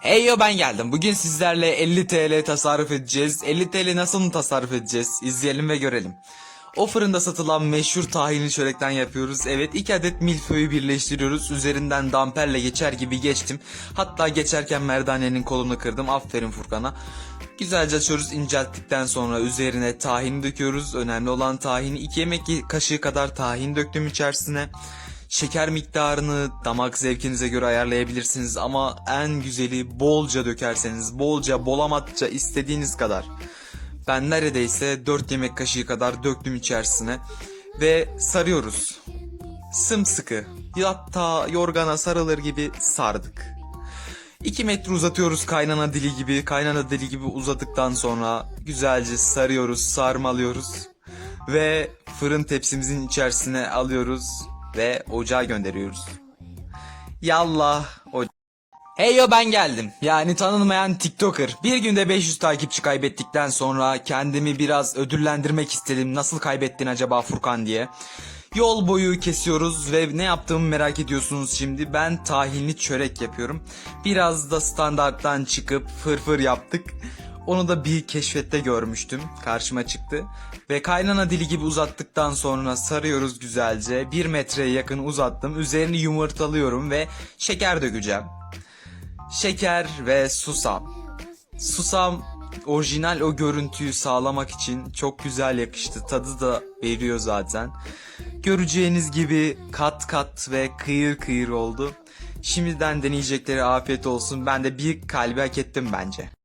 Hey yo ben geldim. Bugün sizlerle 50 TL tasarruf edeceğiz. 50 TL nasıl tasarruf edeceğiz? İzleyelim ve görelim. O fırında satılan meşhur tahinli çörekten yapıyoruz. Evet iki adet milföyü birleştiriyoruz. Üzerinden damperle geçer gibi geçtim. Hatta geçerken merdanenin kolunu kırdım. Aferin Furkan'a. Güzelce açıyoruz incelttikten sonra üzerine tahin döküyoruz. Önemli olan tahini 2 yemek kaşığı kadar tahin döktüm içerisine. Şeker miktarını damak zevkinize göre ayarlayabilirsiniz ama en güzeli bolca dökerseniz, bolca, bolamatça istediğiniz kadar. Ben neredeyse 4 yemek kaşığı kadar döktüm içerisine ve sarıyoruz. Sımsıkı, hatta yorgana sarılır gibi sardık. 2 metre uzatıyoruz kaynana dili gibi. Kaynana dili gibi uzadıktan sonra güzelce sarıyoruz, sarmalıyoruz. Ve fırın tepsimizin içerisine alıyoruz ve ocağa gönderiyoruz. Yallah o Hey yo ben geldim. Yani tanınmayan TikToker. Bir günde 500 takipçi kaybettikten sonra kendimi biraz ödüllendirmek istedim. Nasıl kaybettin acaba Furkan diye. Yol boyu kesiyoruz ve ne yaptığımı merak ediyorsunuz şimdi. Ben tahinli çörek yapıyorum. Biraz da standarttan çıkıp fırfır yaptık. Onu da bir keşfette görmüştüm. Karşıma çıktı. Ve kaynana dili gibi uzattıktan sonra sarıyoruz güzelce. Bir metreye yakın uzattım. Üzerini yumurtalıyorum ve şeker dökeceğim. Şeker ve susam. Susam orijinal o görüntüyü sağlamak için çok güzel yakıştı. Tadı da veriyor zaten. Göreceğiniz gibi kat kat ve kıyır kıyır oldu. Şimdiden deneyecekleri afiyet olsun. Ben de bir kalbi hak ettim bence.